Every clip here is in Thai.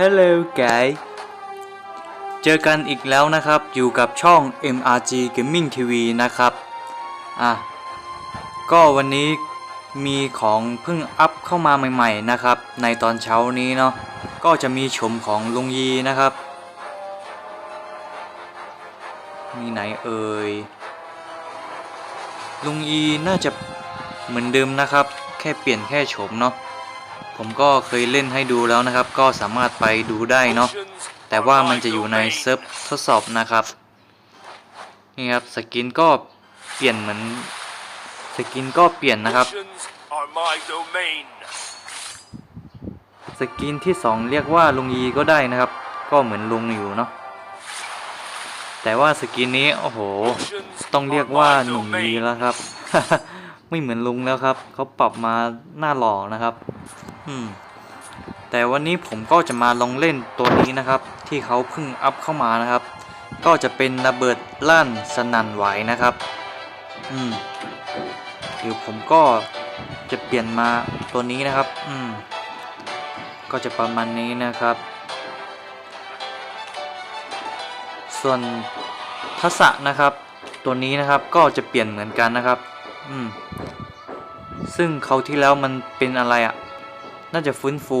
Hello guys เจอกันอีกแล้วนะครับ อยู่กับช่อง MRG Gaming TV นะครับ อะ ก็วันนี้มีของเพิ่งอัพเข้ามาใหม่ๆนะครับ ในตอนเช้านี้เนาะ ก็จะมีชมของลุงยีนะครับ มีไหนเอ่ย ลุงอีน่าจะเหมือนเดิมนะครับ แค่เปลี่ยนแค่โฉมเนาะ ผมก็เคยเล่นให้ดูแล้วนะครับ ก็สามารถไปดูได้เนาะแต่ว่ามันจะอยู่ในเซิร์ฟทดสอบนะครับนี่ครับสกินก็เปลี่ยนเหมือนสกินก็เปลี่ยนนะครับสกินที่สองเรียกว่าลุงยีก็ได้นะครับ ก็เหมือนลุงอยู่เนาะแต่ว่าสกินนี้โอ้โห ต้องเรียกว่าหนุ่มยีแล้วครับ ไม่เหมือนลุงแล้วครับเขาปรับมาหน้าหล่อนะครับ แต่วันนี้ผมก็จะมาลองเล่นตัวนี้นะครับ ที่เขาเพิ่งอัพเข้ามานะครับ ก็จะเป็นระเบิดลั่นสนั่นไหวนะครับ อืมเดี๋ยวผมก็จะเปลี่ยนมาตัวนี้นะครับ อืม ก็จะประมาณนี้นะครับ ส่วนทักษะนะครับ ตัวนี้นะครับก็จะเปลี่ยนเหมือนกันนะครับ อืม ซึ่งเขาที่แล้วมันเป็นอะไรอะ่ะ น่าจะฟื้นฟู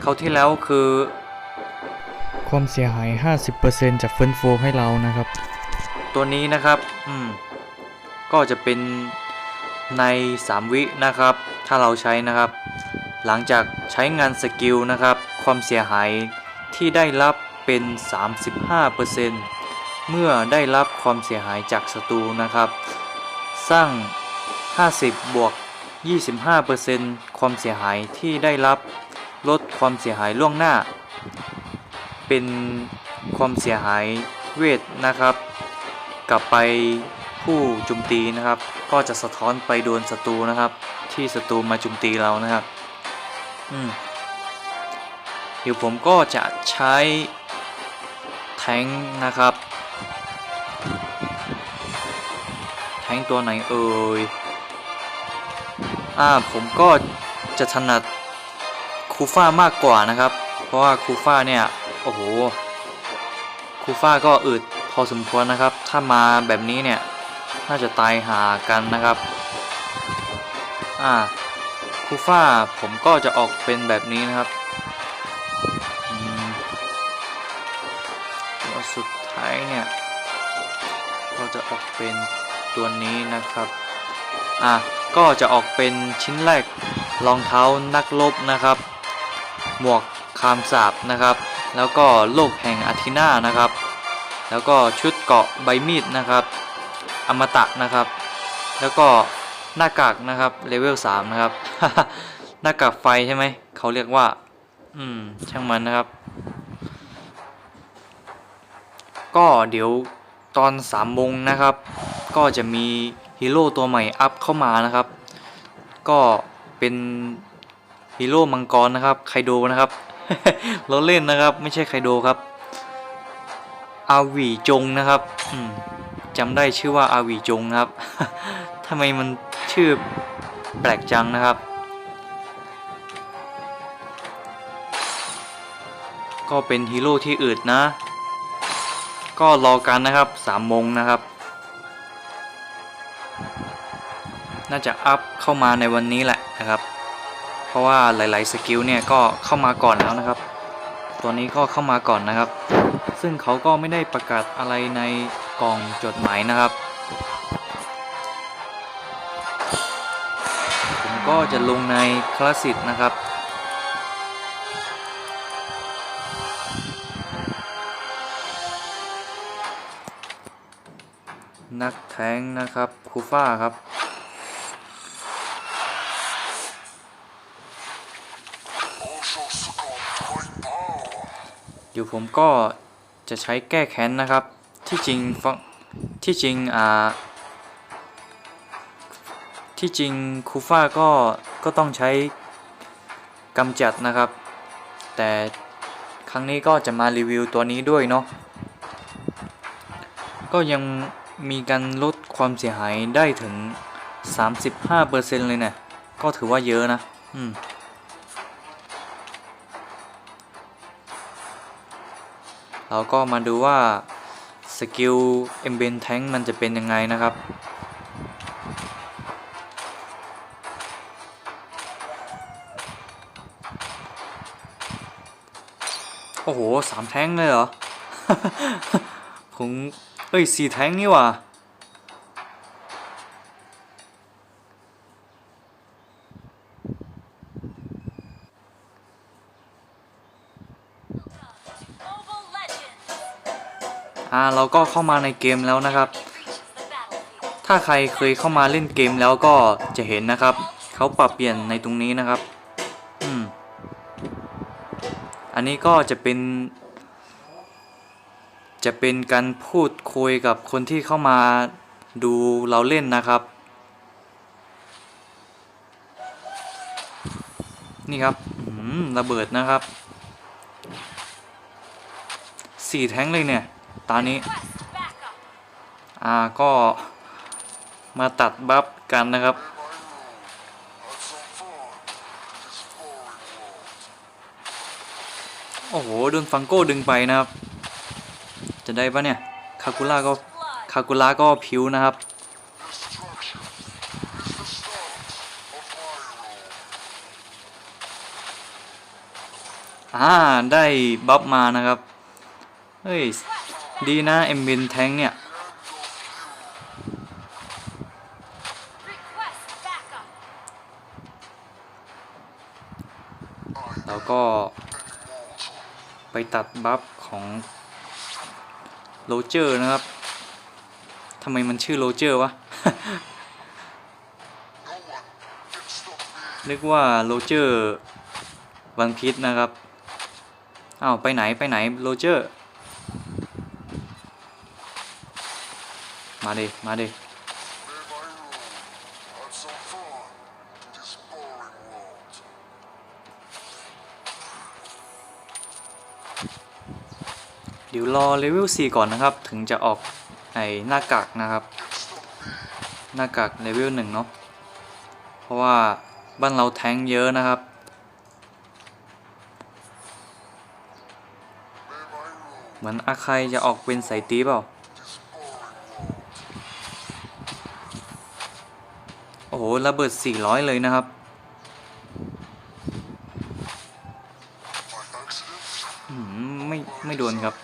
เขาวที่แล้วคือ ความเสียหาย 50%จากฟื้นฟูให้เรานะครับ ตัวนี้นะครับอืมก็จะเป็นใน 3 วินะครับ ถ้าเราใช้นะครับ หลังจากใช้งานสกิลนะครับ ความเสียหายที่ได้รับเป็น 35%เมื่อได้รับความเสียหายจากศัตรูนะครับ สร้าง 50 บวก 25%ความเสียหายที่ได้รับลดความเสียหายล่วงหน้า เป็นความเสียหายเวทนะครับ กลับไปผู้จุมตีนะครับ ก็จะสะท้อนไปโดนศัตรูนะครับ ที่ศัตรูมาจุมตีเรานะครับอืมเดี๋ยวผมก็จะใช้แทงนะครับ แทงตัวไหนเอ่ย อ่าผมก็จะถนัดคูฟ่ามากกว่านะครับ เพราะว่าคูฟ่าเนี่ยโอ้โหคูฟ่าก็อึดพอสมควรนะครับ ถ้ามาแบบนี้เนี่ยน่าจะตายหากันนะครับอ่าคูฟ่าผมก็จะออกเป็นแบบนี้นะครับอืมตัวสุดท้ายเนี่ย ก็จะออกเป็นตัวนี้นะครับ อะก็จะออกเป็นชิ้นแรกรองเท้านักรบนะครับ หมวกคามสาบนะครับ แล้วก็โลกแห่งอาทินานะครับ แล้วก็ชุดเกาะใบมีดนะครับ อมตะนะครับ แล้วก็หน้ากากนะครับเลเวล3นะครับ หน้ากากไฟใช่ไหมเขาเรียกว่า อืมช่างมันนะครับ ก็เดี๋ยวตอน3โมงนะครับ ก็จะมี ฮีโร่ตัวใหม่อัพเข้ามานะครับ ก็เป็นฮีโร่มังกรนะครับไคโดนะครับเราเล่นนะครับไม่ใช่ไคโดครับอาวีจงนะครับจำได้ชื่อว่าอาวีจงครับทำไมมันชื่อแปลกจังนะครับ ก็เป็นฮีโร่ที่อืดนะ ก็รอกันนะครับ3โมงนะครับ น่าจะอัพเข้ามาในวันนี้แหละนะครับ เพราะว่าหลาย ๆ สกิลเนี่ยก็เข้ามาก่อนแล้วนะครับ ตัวนี้ก็เข้ามาก่อนนะครับ ซึ่งเขาก็ไม่ได้ประกาศอะไรในกล่องจดหมายนะครับ ผมก็จะลงในคลาสสิกนะครับ แทงนะครับคูฟ่าครับ เดี๋ยวผมก็จะใช้แก้แค้นนะครับ ที่จริงฟังที่จริงอ่าที่จริงคูฟ่าก็ก็ต้องใช้กำจัดนะครับ แต่ครั้งนี้ก็จะมารีวิวตัวนี้ด้วยเนาะก็ยัง มีการลดความเสียหายได้ถึง 35%เลยเนี่ยก็ถือว่าเยอะนะ อืมเราก็มาดูว่า สกิลเอมเบนแทงมันจะเป็นยังไงนะครับ โอ้โหสามแท้งเลยเหรอ ผม เอ้ยสี่แท้งนี่ว่า Global legends อ่าเราก็เข้ามาในเกมแล้วนะครับ ถ้าใครเคยเข้ามาเล่นเกมแล้วก็จะเห็นนะครับ เขาปรับเปลี่ยนในตรงนี้นะครับ อืม อันนี้ก็จะเป็น จะเป็นการพูดคุยกับคนที่เข้ามาดูเราเล่นนะครับ นี่ครับระเบิดนะครับสี่แท้งเลยเนี่ย ตอนนี้ อ่าก็มาตัดบัฟกันนะครับ โอ้โห โดนฟังโก้ดึงไปนะครับ จะได้ปะเนี่ยคากุล่าก็คากุล่าก็พิวนะครับอ่าได้บัฟมานะครับ เฮ้ย ดีนะ เอ็มบินแทงเนี่ย แล้วก็ไปตัดบัฟของ โรเจอร์นะครับทำไมมันชื่อโรเจอร์วะ นึกว่าโรเจอร์วันพีชนะครับอ้าวไปไหนไปไหนโรเจอร์ มาเดมาเด ดี๋ยวรอเลเวล4ก่อนนะครับ ถึงจะออกไอหน้ากากนะครับ หน้ากากเลเวล1เนาะเพราะว่าบ้านเราแทงเยอะนะครับ เหมือนอาใครจะออกเป็นสายตีเปล่าโอ้โหระเบิด 400 เลยนะครับอืมไม่ไม่โดนครับ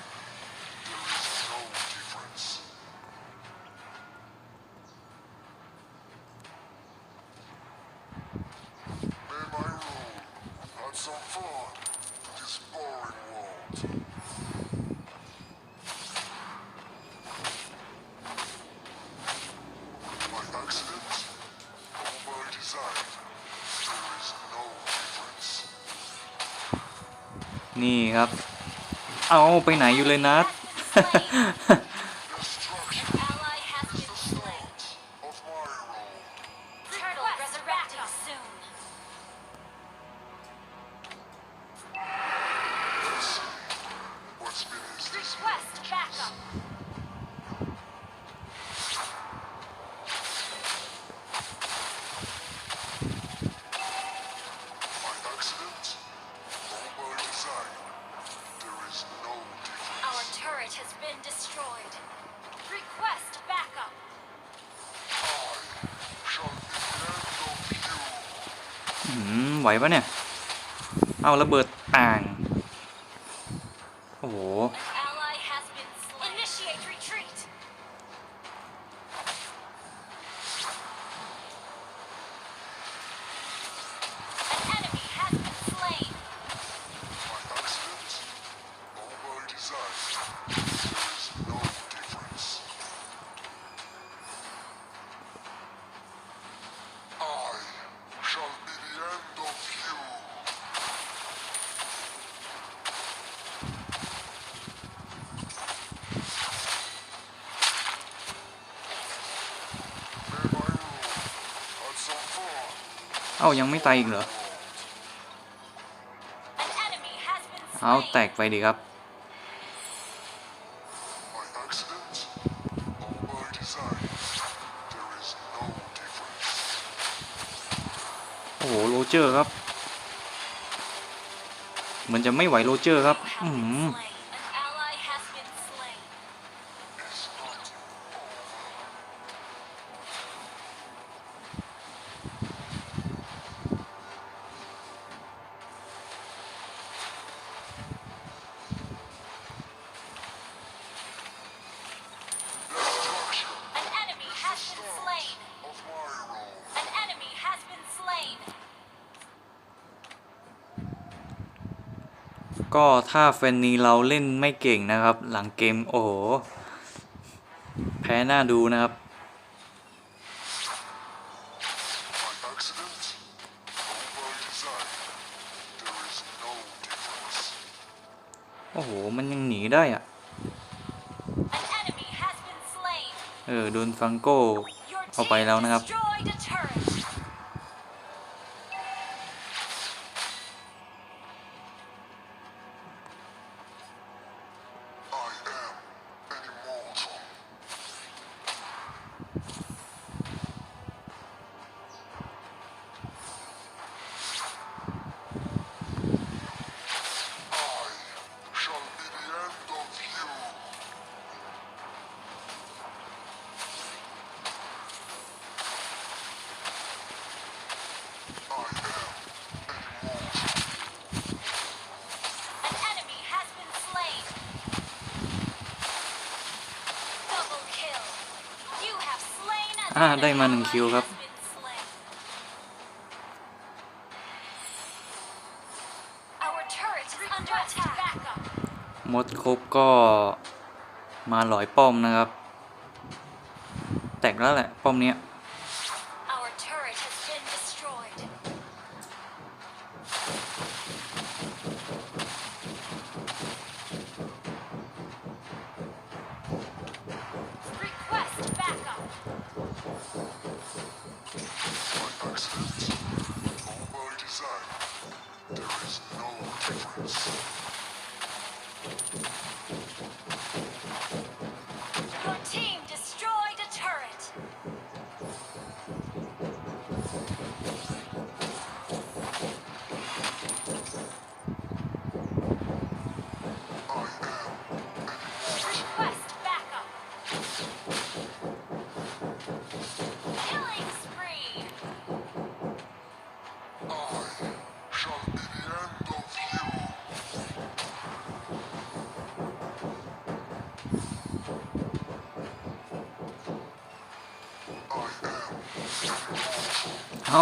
นี่ครับ เอาไปไหนอยู่เลยนัด Request backup. Our turret has been destroyed. Request backup. อืม ไหวปะเนี่ย เอาระเบิดอ่าง โอ้โห An เอ้ายังไม่ตายอีกเหรอ เอาแตกไปดีครับ โอ้โหโรเจอร์ครับ เหมือนจะไม่ไหวโรเจอร์ครับ อืม ก็ถ้าเฟนนีเราเล่นไม่เก่งนะครับ หลังเกมโอ้โห แพ้หน้าดูนะครับ โอ้โห มันยังหนีได้อะเออ โดนฟังโก้เอาไปแล้วนะครับาได้มาหนึ่งคิวครับ มดครบก็มาหลอยป้อมนะครับ แตกแล้วแหละ ป้อมเนี้ย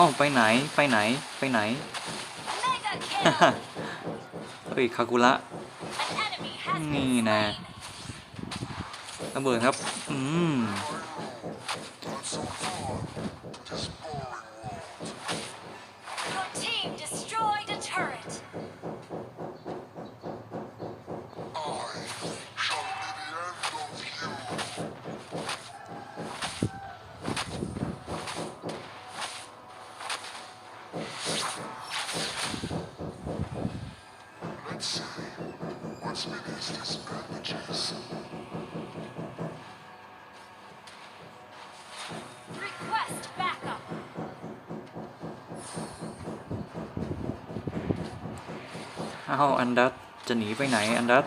าไปไหนไปไหนไปไหนเฮ้ยคากุระนี่นะระเบิดครับ อืม อ้าอันดัตจะหนีไปไหนอันดัต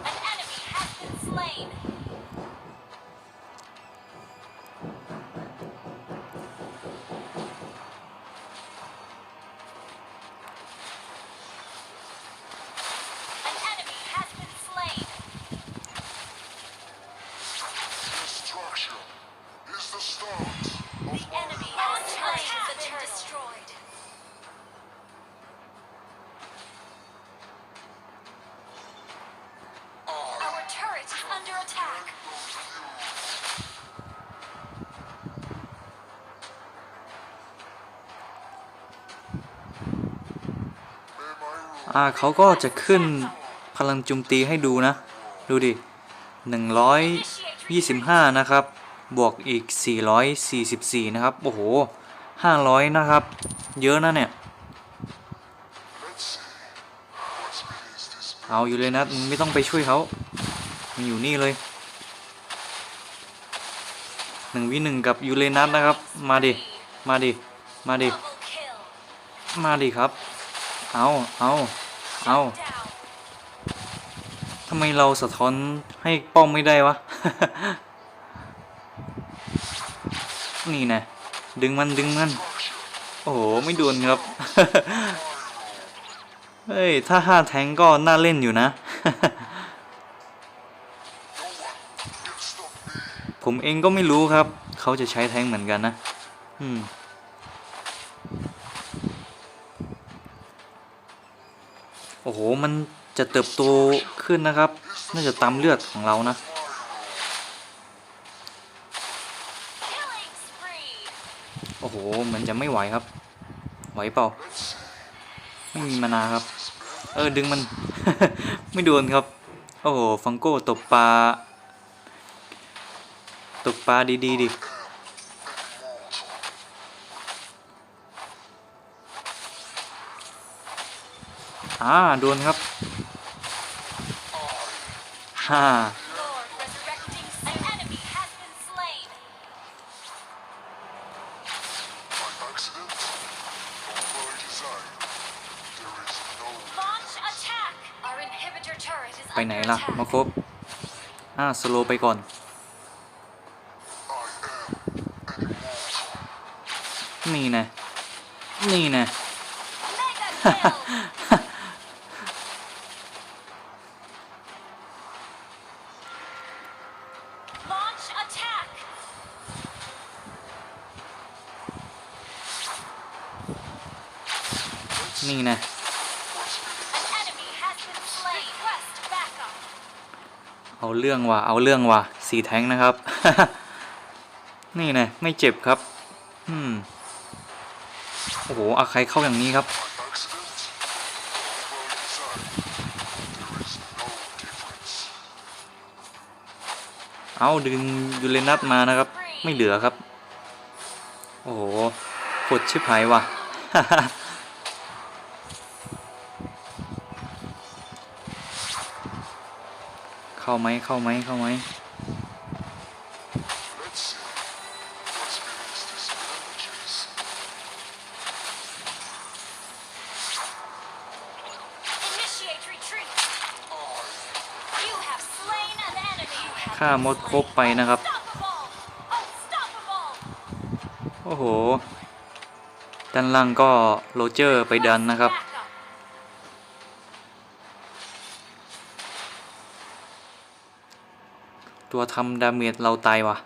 อ่าเขาก็จะขึ้นพลังจุมตีให้ดูนะ ดูดิ 125 นะครับ บวกอีก 444 นะครับ โอ้โห 500 นะครับ เยอะนะเนี่ย เอาอยู่เลยนะมึงไม่ต้องไปช่วยเขามันอยู่นี่เลยหนึ่งวิหนึ่งกับยูเรนัสนะครับ มาดิ มาดิ มาดิ มาดิครับ เอาเอา เอา Down. ทำไมเราสะท้อนให้ป้อมไม่ได้วะ นี่นะ ดึงมันดึงมัน โอ้โห ไม่โดนครับ เฮ้ย ถ้าห้าแทงก็น่าเล่นอยู่นะ ผมเองก็ไม่รู้ครับ เขาจะใช้แทงเหมือนกันนะ อืม โอ้โห มันจะเติบโตขึ้นนะครับ น่าจะตามเลือดของเรานะโอ้โหมือนจะไม่ไหวครับ ไหวเปล่า ไม่มีมานาครับ เออ ดึงมัน ไม่โดนครับ โอ้โห ฟังโก้ตบปลา ตบปลาดีๆดิ อ่าโดนครับฮ่าไปไหนล่ะมาครบอ่าสโลไปก่อนนี่นะนี่นะ เรื่องว่ะเอาเรื่องว่ะสีแทงนะครับ นี่นะไม่เจ็บครับ อืมโอ้โหอาใครเข้าอย่างนี้ครับ เอาดึงยูเรนัสมานะครับ ไม่เหลือครับ โอ้โหปวดชิบหายว่ะ เข้าไหมเข้าไหมเข้าไหม Let's see what's beneath these bandages. Initiate retreat. You have slain an enemy. You have ฆ่ามดครบไปนะครับ Unstoppable. Unstoppable. โอ้โห ด้านล่างก็โรเจอร์ไปดันนะครับ ตัวทำดาเมจเราตายว่ะ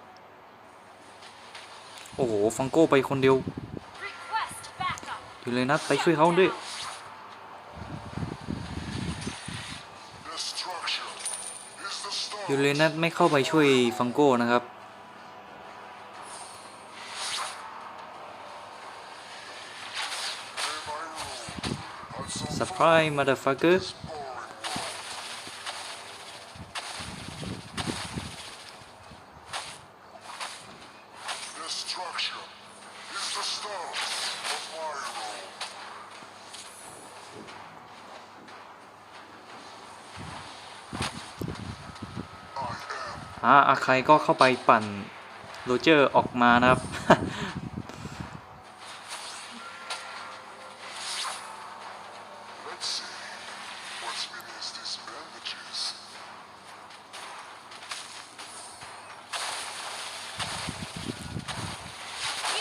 โอ้โห ฟังโก้ไปคนเดียว อยู่เลยนะไปช่วยเขาด้วย Destruction is the start ยูเรนัสไม่เข้าไปช่วยฟังโก้นะครับสปายมาดาฟักเกอร์ ครก็เข้าไปปั่นโรเจอร์ออกมานะครับ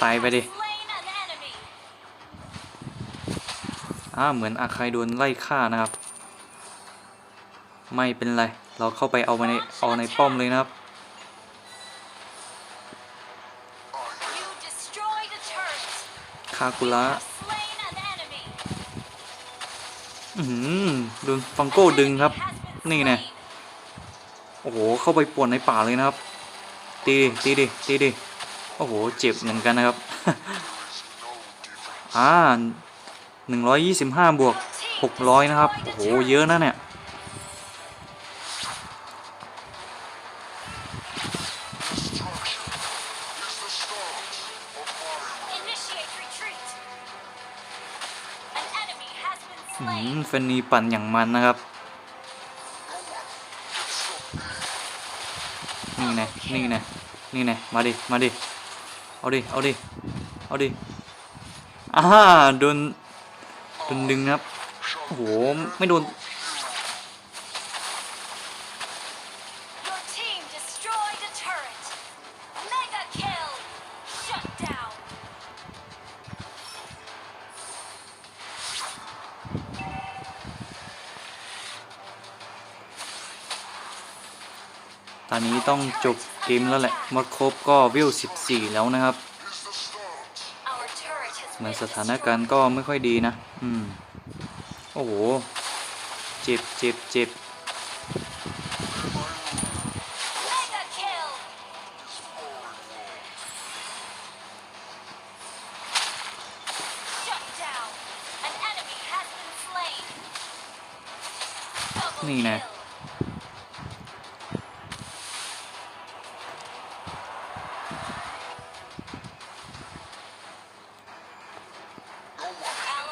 ตายไปดิ อ่า เหมือนอาใครโดนไล่ฆ่านะครับ ไม่เป็นไร เราเข้าไปเอาไปในเอาในป้อมเลยนะครับ คากุระ Have slain an enemy. อือหือโดนฟังโก้ดึงครับ Has been นี่ slain. ไงโอ้โห เข้าไปป่วนในป่าเลยนะครับ ตีดิตีดิตีดิโอ้โห เจ็บเหมือนกันนะครับ There is no difference. อ่าหนึ่งร้อยยี่สิบห้าบวกหกร้อยนะครับ โอ้โห เยอะนะเนี่ย นนีปั่นอย่างมันนะครับนี่ไงนี่ไงนี่ไงมาดิ มาดิ เอาดิ เอาดิ เอาดิอ่าโดนโดนดึงครับ โอ้โห ไม่โดน ตอนนี้ต้องจบเกมแล้วแหละหมดครบก็วิว 14 แล้วนะครับเหมือนสถานการณ์ก็ไม่ค่อยดีนะ อืม โอ้โห เจ็บเจ็บเจ็บ Mega kill. Shut down. An enemy has been slain. Double นี่นะ kill.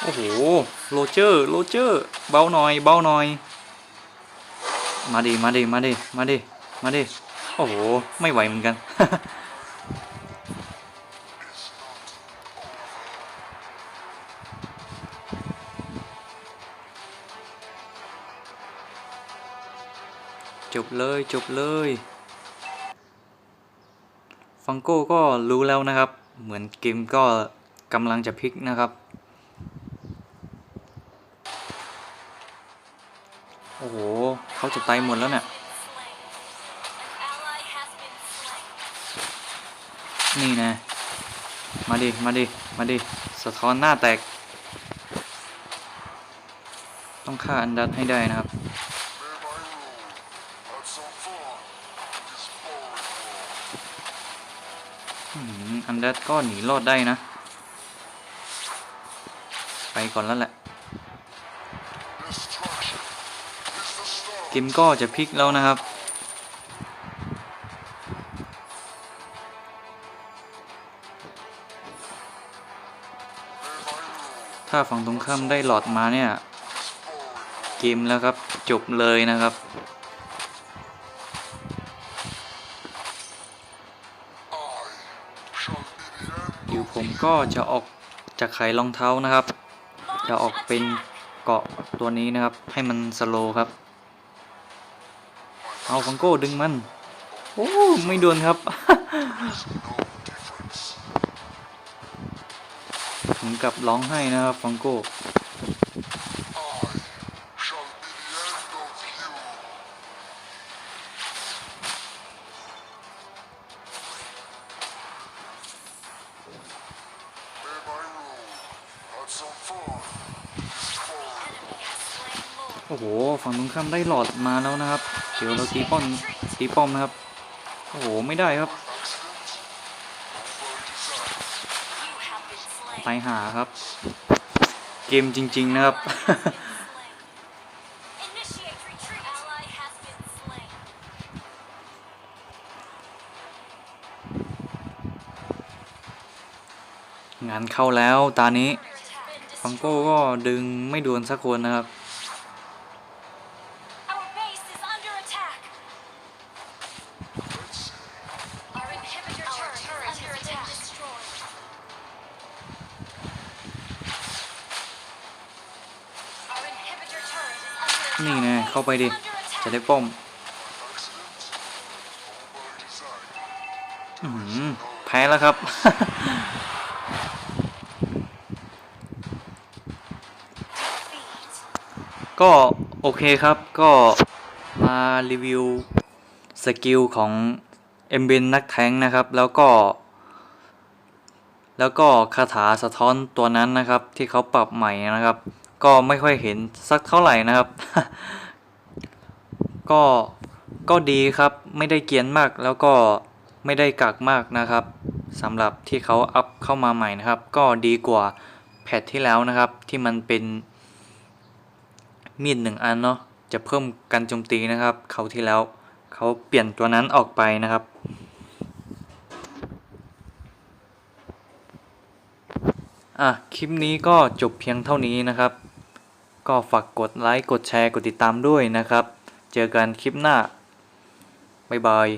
โอ้โห โรเจ อร์โรเจอร์เบาหน่อยเบาหน่อย มาดิมาดิมาดิมาดิมาดิโอ้โห ไม่ไหวเหมือนกัน จบเลยจบเลยฟังโก้ก็รู้แล้วนะครับ เหมือนเกมก็กำลังจะพลิกนะครับ อ้โหเขาจะตายหมดแล้วเนี่ยนี่นะ มาดิ มาดิ มาดิ สะท้อนหน้าแตก ต้องฆ่าอันดัดให้ได้นะครับอืมอันดัดก็หนีรอดได้นะ ไปก่อนแล้วแหละ กมก็จะพลิกแล้วนะครับ ถ้าฝั่งตรงข้ามได้หลอดมาเนี่ย เกมแล้วครับจบเลยนะครับ I shall be the end เดี๋ยวผมก็จะออกจากไขรองเท้านะครับ จะออกเป็นเกาะตัวนี้นะครับ ให้มันสโลครับ เอาฟังโก้ดึงมัน โอ้ไม่โดนครับผมกลับร้องให้นะครับฟังโก้โอ้โห ฝั่งตรงข้ามได้หลอดมาแล้วนะครับ เดี๋ยวเราตีป้อมตีป้อมนะครับ โอ้โห ไม่ได้ครับ ไปหาครับ เกมจริง ๆ นะครับ งานเข้าแล้วตานี้ฟังโก้ก็ดึงไม่ดวนสักคนนะครับ ไปดิ จะได้ป้อมอื้อหือแพ้แล้วครับ ก็โอเคครับก็มารีวิวสกิลของเอ็มเบนนักแทงนะครับ แล้วก็ แล้วก็คาถาสะท้อนตัวนั้นนะครับ ที่เขาปรับใหม่นะครับ ก็ไม่ค่อยเห็นสักเท่าไหร่นะครับ ก็ก็ดีครับไม่ได้เกียนมากแล้วก็ไม่ได้กักมากนะครับสำหรับที่เขาอัพเข้ามาใหม่นะครับ ก็ดีกว่าแพทที่แล้วนะครับ ที่มันเป็นมีดหนึ่งอันเนาะจะเพิ่มการโจมตีนะครับเขาที่แล้วเขาเปลี่ยนตัวนั้นออกไปนะครับ อะ คลิปนี้ก็จบเพียงเท่านี้นะครับ ก็ฝากกดไลค์ กดแชร์ กดติดตามด้วยนะครับ เจอกันคลิปหน้า บ๊ายบาย